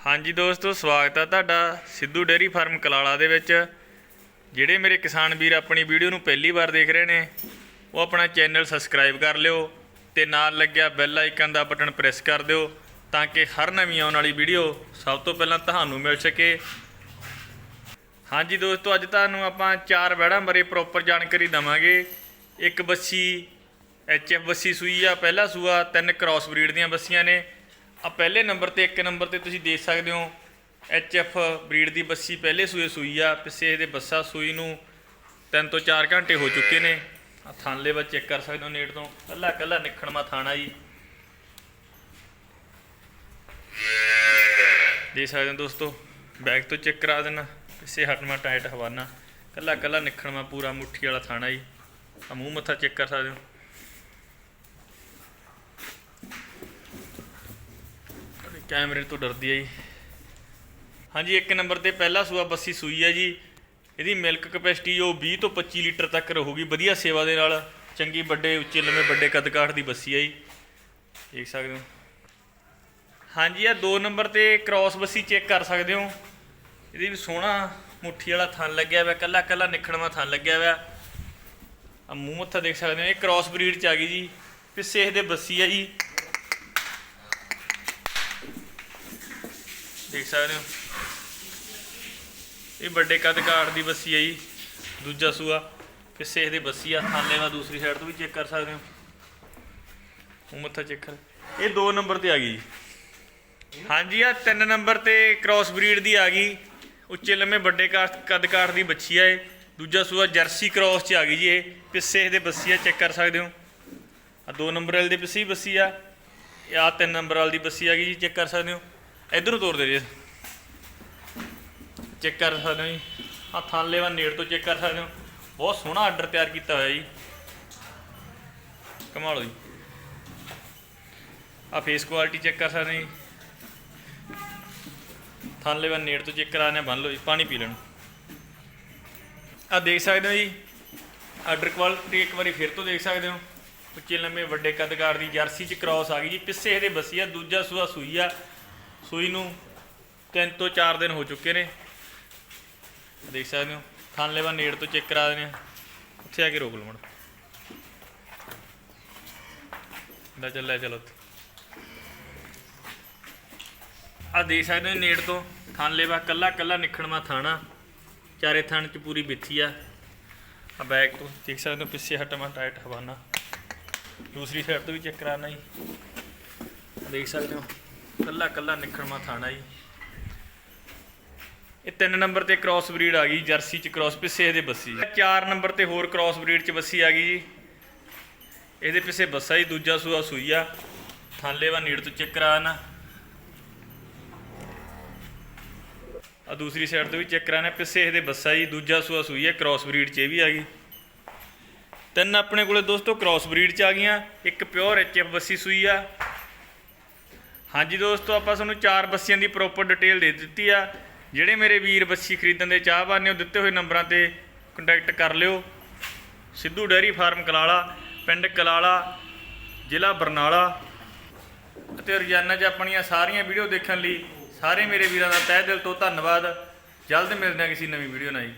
ਹਾਂਜੀ ਦੋਸਤੋ, ਸਵਾਗਤ ਹੈ ਤੁਹਾਡਾ ਸਿੱਧੂ ਡੇਅਰੀ ਫਾਰਮ ਕਲਾਲਾ ਦੇ ਵਿੱਚ। ਜਿਹੜੇ ਮੇਰੇ ਕਿਸਾਨ ਵੀਰ ਆਪਣੀ ਵੀਡੀਓ ਨੂੰ ਪਹਿਲੀ ਵਾਰ ਦੇਖ ਰਹੇ ਨੇ, ਉਹ ਆਪਣਾ ਚੈਨਲ ਸਬਸਕ੍ਰਾਈਬ ਕਰ ਲਿਓ ਤੇ ਨਾਲ ਲੱਗਿਆ ਬੈਲ ਆਈਕਨ ਦਾ ਬਟਨ ਪ੍ਰੈਸ ਕਰ ਦਿਓ ਤਾਂ ਕਿ ਹਰ ਨਵੀਂ ਆਉਣ ਵਾਲੀ ਵੀਡੀਓ ਸਭ ਤੋਂ ਪਹਿਲਾਂ ਤੁਹਾਨੂੰ ਮਿਲ ਸਕੇ। ਹਾਂਜੀ ਦੋਸਤੋ, ਅੱਜ ਤੁਹਾਨੂੰ ਆਪਾਂ ਚਾਰ ਵੈੜਾਂ ਬਾਰੇ ਪ੍ਰੋਪਰ ਜਾਣਕਾਰੀ ਦਵਾਂਗੇ। ਇੱਕ ਬੱਸੀ ਐਚਐਫ ਬੱਸੀ ਸੂਈ ਆ, ਪਹਿਲਾ ਸੂਆ, ਤਿੰਨ ਕ੍ਰਾਸ ਬਰੀਡ ਦੀਆਂ ਬੱਸੀਆਂ ਨੇ। ਆ ਪਹਿਲੇ ਨੰਬਰ ਤੇ, ਇੱਕ ਨੰਬਰ ਤੇ ਤੁਸੀਂ ਦੇਖ ਸਕਦੇ ਹੋ ਐਚਐਫ ਬਰੀਡ ਦੀ ਬੱਸੀ ਪਹਿਲੇ ਸੂਏ ਸੂਈ ਆ, ਪਿੱਛੇ ਇਹਦੇ ਬੱਸਾ ਸੂਈ ਨੂੰ 3 ਤੋਂ 4 ਘੰਟੇ ਹੋ ਚੁੱਕੇ ਨੇ। ਆ ਥਾਂਲੇ ਵਿੱਚ ਚੈੱਕ ਕਰ ਸਕਦੇ ਹੋ ਨੇੜ ਤੋਂ। ਕੱਲਾ ਕੱਲਾ ਨਿਖਣਮਾ ਥਾਣਾ ਜੀ। ਦੇਖ ਸਕਦੇ ਹੋ ਦੋਸਤੋ ਬੈਕ ਤੋਂ ਚੈੱਕ ਕਰਾ ਦੇਣਾ, ਪਿੱਛੇ ਹਟਮਾ ਟਾਈਟ ਹਵਾਨਾ। ਕੱਲਾ ਕੱਲਾ ਨਿਖਣਮਾ ਪੂਰਾ ਮੁੱਠੀ ਵਾਲਾ ਥਾਣਾ ਜੀ। ਆ ਮੂੰਹ ਮੱਥਾ ਚੈੱਕ ਕਰ ਸਕਦੇ ਹੋ। ਕੈਮਰੇ ਤੋਂ ਡਰਦੀ ਆ ਜੀ। ਹਾਂਜੀ, ਇੱਕ ਨੰਬਰ ਤੇ ਪਹਿਲਾ ਸੂਆ ਬੱਸੀ ਸੂਈ ਹੈ ਜੀ। ਇਹਦੀ ਮਿਲਕ ਕਪੈਸਿਟੀ ਉਹ 20 ਤੋਂ 25 ਲੀਟਰ ਤੱਕ ਰਹੂਗੀ। ਵਧੀਆ ਸੇਵਾ ਦੇ ਨਾਲ ਚੰਗੀ ਵੱਡੇ, ਉੱਚੇ, ਲੰਮੇ, ਵੱਡੇ ਕੱਦ ਕਾਠ ਦੀ ਬੱਸੀ ਆ ਜੀ। ਦੇਖ ਸਕਦੇ ਹੋ। ਹਾਂਜੀ ਆ ਦੋ ਨੰਬਰ ਤੇ ਕ੍ਰਾਸ ਬੱਸੀ ਚੈੱਕ ਕਰ ਸਕਦੇ ਹੋ। ਇਹਦੀ ਵੀ ਸੋਹਣਾ ਮੁੱਠੀ ਵਾਲਾ ਥਣ ਲੱਗਿਆ ਹੋਇਆ, ਕੱਲਾ ਕੱਲਾ ਨਿਖੜਵਾ ਥਣ ਲੱਗਿਆ ਹੋਇਆ। ਆ ਮੂੰਹ ਮੱਥਾ ਦੇਖ ਸਕਦੇ ਹੋ, ਇਹ ਕ੍ਰਾਸ ਬਰੀਡ ਚ ਆ ਗਈ ਜੀ। ਪਿੱਛੇ ਇਹਦੇ ਬੱਸੀ ਆ ਜੀ। ਦੇਖ ਸਕਦੇ ਹੋ। ਇਹ ਵੱਡੇ ਕੱਦ ਕਾਠ ਦੀ ਬੱਸੀ ਹੈ ਜੀ, ਦੂਜਾ ਸੂਆ। ਪਿੱਛੇ ਇਹਦੇ ਬੱਸੀ ਆ ਥਾਲੇ ਵਾ ਦੂਸਰੀ ਸਾਈਡ ਤੋਂ ਵੀ ਚੈੱਕ ਕਰ ਸਕਦੇ ਹੋ। ਮੂੰਹ ਮੱਥਾ ਚੈੱਕ ਕਰ। ਇਹ 2 ਨੰਬਰ ਤੇ ਆ ਗਈ ਜੀ। ਹਾਂਜੀ ਆ 3 ਨੰਬਰ ਤੇ ਕ੍ਰਾਸ ਬਰੀਡ ਦੀ ਆ ਗਈ। ਉੱਚੇ ਲੰਮੇ ਵੱਡੇ ਕਾਠ ਕੱਦ ਕਾਠ ਦੀ ਬੱਚੀ ਆ ਇਹ। ਦੂਜਾ ਸੂਆ ਜਰਸੀ ਕ੍ਰਾਸ ਚ ਆ ਗਈ ਜੀ ਇਹ। ਪਿੱਛੇ ਇਹਦੇ ਬੱਸੀ ਆ ਚੈੱਕ ਕਰ ਸਕਦੇ ਹੋ। ਆ 2 ਨੰਬਰ ਵਾਲੇ ਦੇ ਪਿੱਛੇ ਹੀ ਬੱਸੀ ਆ। ਇਹ ਆ 3 ਨੰਬਰ ਵਾਲੀ ਦੀ ਬੱਸੀ ਆ ਗਈ ਜੀ ਚੈੱਕ ਕਰ ਸਕਦੇ ਹੋ। ਇਧਰੋਂ ਤੋਰ ਦੇ ਜੀ ਚੈੱਕ ਕਰ ਸਕਦੇ ਹੋ ਜੀ। ਆ ਥਾਲੇ ਵਾ ਨੇੜ ਤੋਂ ਚੈੱਕ ਕਰ ਸਕਦੇ ਹੋ। ਬਹੁਤ ਸੋਹਣਾ ਆਰਡਰ ਤਿਆਰ ਕੀਤਾ ਹੋਇਆ ਜੀ। ਕਮਾਲ ਜੀ। ਆ ਫੇਸ ਕੁਆਲਿਟੀ ਚੈੱਕ ਕਰ ਸਕਦੇ ਹੋ ਜੀ। ਥਾਲੇ ਵਾ ਨੇੜ ਤੋਂ ਚੈੱਕ ਕਰਾਣੇ ਬੰਨ ਲਓ ਜੀ, ਪਾਣੀ ਪੀ ਲੈਣ। ਆ ਦੇਖ ਸਕਦੇ ਹੋ ਜੀ। ਆਰਡਰ ਕੁਆਲਿਟੀ ਇੱਕ ਵਾਰੀ ਫਿਰ ਤੋਂ ਦੇਖ ਸਕਦੇ ਹੋ। ਉੱਚੇ ਲੰਮੇ ਵੱਡੇ ਕੱਦਕਾਰ ਦੀ ਜਰਸੀ ਚ ਕ੍ਰਾਸ ਆ ਗਈ ਜੀ। ਪਿੱਛੇ ਇਹਦੇ ਬੱਸੀ ਆ, ਦੂਜਾ ਸੂਆ ਸੂਈ ਆ। ਸੂਈ ਨੂੰ ਤਿੰਨ ਤੋਂ ਚਾਰ ਦਿਨ ਹੋ ਚੁੱਕੇ ਨੇ। ਦੇਖ ਸਕਦੇ ਹੋ ਥਾਂ ਲੈਵਾ ਨੇੜ ਤੋਂ ਚੈੱਕ ਕਰਾ ਦਿੰਦੇ ਆ। ਉੱਥੇ ਆ ਕੇ ਰੋਕ ਲਓ ਮੜ। ਲੈ ਚੱਲ ਚਲੋ ਉੱਥੇ। ਆ ਦੇਖ ਸਕਦੇ ਹੋ ਨੇੜ ਤੋਂ ਥਾਂ ਲੈਵਾ ਕੱਲਾ ਕੱਲਾ ਨਿਖਣਵਾ ਥਾਣਾ ਚਾਰੇ ਥਾਣ ਚ ਪੂਰੀ ਬਿੱਥੀ ਆ। ਆ ਬੈਕ ਤੋਂ ਦੇਖ ਸਕਦੇ ਹੋ, ਪਿੱਛੇ ਹਟਵਾ ਟਾਈਟ ਹਵਾਨਾ। ਦੂਸਰੀ ਸਾਈਡ ਤੋਂ ਵੀ ਚੈੱਕ ਕਰਾਣਾ ਜੀ। ਦੇਖ ਸਕਦੇ ਹੋ। ਕੱਲਾ ਕੱਲਾ ਨਿਖਣਵਾ ਥਾਣਾ ਜੀ। ਇਹ ਤਿੰਨ ਨੰਬਰ ਤੇ ਕ੍ਰਾਸ ਬਰੀਡ ਆ ਗਈ, ਜਰਸੀ ਚ ਕ੍ਰਾਸ ਪਿੱਛੇ ਇਹਦੇ ਬੱਸੀ। ਚਾਰ ਨੰਬਰ ਤੇ ਹੋਰ ਕ੍ਰਾਸ ਬਰੀਡ ਚ ਬੱਸੀ ਆ ਗਈ ਜੀ। ਇਹਦੇ ਪਿੱਛੇ ਬੱਸਾ ਹੀ ਦੂਜਾ ਸੂਆ ਸੂਈ ਆ ਥਾਲੇ ਨੀੜ ਤੋਂ ਚੈੱਕ ਕਰਾਣਾ ਆ ਦੂਸਰੀ ਸਾਈਡ ਤੋਂ ਵੀ ਚੈੱਕ ਕਰਾਣਾ ਪਿੱਛੇ ਇਹਦੇ ਬੱਸਾ ਜੀ, ਦੂਜਾ ਸੂਆ ਸੂਈ ਹੈ ਕ੍ਰਾਸ ਬਰੀਡ ਚ ਇਹ ਵੀ ਆ ਗਈ। ਤਿੰਨ ਆਪਣੇ ਕੋਲੇ ਦੋਸਤੋ ਕ੍ਰਾਸ ਬਰੀਡ ਚ ਆ ਗਈਆਂ। ਇੱਕ ਪਿਓਰ ਐਚਐਫ ਬੱਸੀ ਸੂਈ ਆ। ਹਾਂਜੀ ਦੋਸਤੋ, ਆਪਾਂ ਤੁਹਾਨੂੰ ਚਾਰ ਬੱਸੀਆਂ ਦੀ ਪ੍ਰੋਪਰ ਡਿਟੇਲ ਦੇ ਦਿੱਤੀ ਆ। ਜਿਹੜੇ ਮੇਰੇ ਵੀਰ ਬੱਸੀ ਖਰੀਦਣ ਦੇ ਚਾਹਵਾਨ ਨੇ, ਉਹ ਦਿੱਤੇ ਹੋਏ ਨੰਬਰਾਂ ਤੇ ਕੰਟੈਕਟ ਕਰ ਲਿਓ। ਸਿੱਧੂ ਡੈਰੀ ਫਾਰਮ ਕਲਾਲਾ, ਪਿੰਡ ਕਲਾਲਾ, ਜ਼ਿਲ੍ਹਾ ਬਰਨਾਲਾ ਅਤੇ ਰੋਜ਼ਾਨਾ 'ਚ ਆਪਣੀਆਂ ਸਾਰੀਆਂ ਵੀਡੀਓ ਦੇਖਣ ਲਈ ਸਾਰੇ ਮੇਰੇ ਵੀਰਾਂ ਦਾ ਤਹਿ ਦਿਲ ਤੋਂ ਧੰਨਵਾਦ। ਜਲਦ ਮਿਲਦੇ ਹਾਂ ਕਿਸੇ ਨਵੀਂ ਵੀਡੀਓ ਨਾਲ ਜੀ।